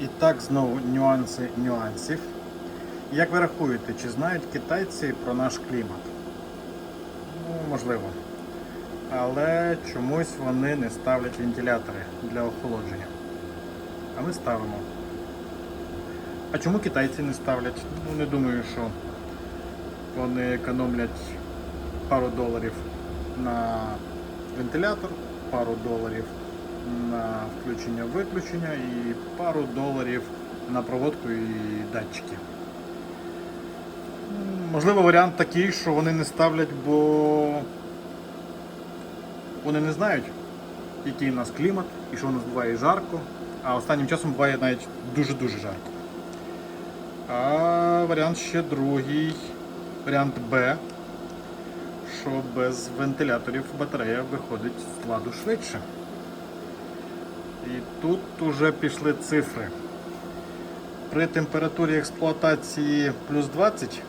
І так, знову нюанси нюансів. Як ви рахуєте, чи знають китайці про наш клімат? Ну, можливо. Але чомусь вони не ставлять вентилятори для охолодження. А ми ставимо. А чому китайці не ставлять? Ну, не думаю, що вони економлять пару доларів на вентилятор, пару доларів на включення-виключення і пару доларів на проводку і датчики. Можливо, варіант такий, що вони не ставлять, бо вони не знають, який у нас клімат і що у нас буває жарко, а останнім часом буває навіть дуже-дуже жарко. А варіант ще другий, варіант Б, що без вентиляторів батарея виходить з ладу швидше. І тут уже пішли цифри. При температурі експлуатації плюс 20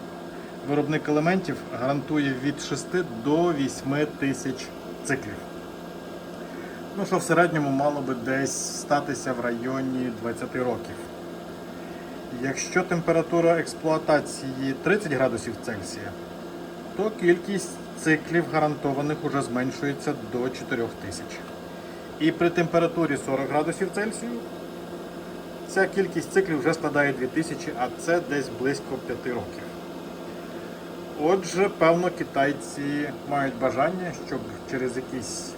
виробник елементів гарантує від 6 до 8 тисяч циклів. Ну, що в середньому мало би десь статися в районі 20 років. Якщо температура експлуатації 30 градусів Цельсія, то кількість циклів гарантованих уже зменшується до 4000. І при температурі 40 градусів Цельсію ця кількість циклів вже складає 2000, а це десь близько 5 років. Отже, певно, китайці мають бажання, щоб через якийсь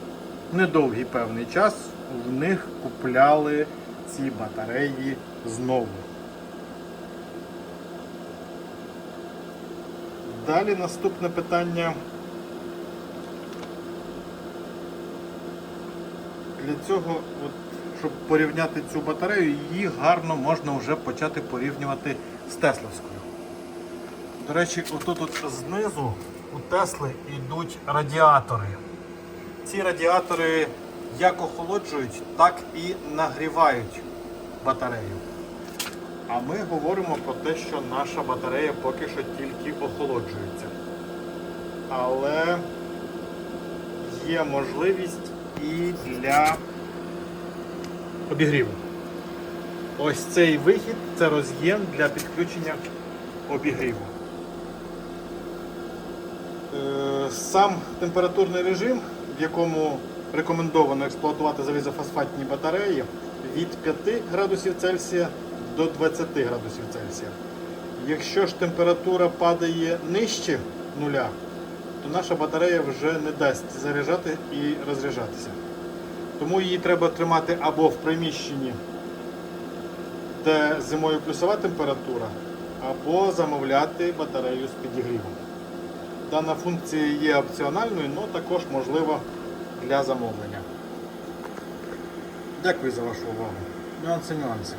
недовгий певний час в них купляли ці батареї знову. Далі наступне питання. Для цього, от, щоб порівняти цю батарею, її гарно можна вже почати порівнювати з Тесловською. До речі, отут от знизу у Тесли йдуть радіатори. Ці радіатори як охолоджують, так і нагрівають батарею. А ми говоримо про те, що наша батарея поки що тільки охолоджується. Але є можливість і для обігріву. Ось цей вихід це роз'єм для підключення обігріву. Е, Сам температурний режим, в якому рекомендовано експлуатувати залізофосфатні батареї, від 5 градусів Цельсія до 20 градусів Цельсія. Якщо ж температура падає нижче нуля, то наша батарея вже не дасть заряджати і розряджатися. Тому її треба тримати або в приміщенні, де зимою плюсова температура, або замовляти батарею з підігрівом. Дана функція є опціональною, але також можлива для замовлення. Дякую за вашу увагу. Нюанси нюанси.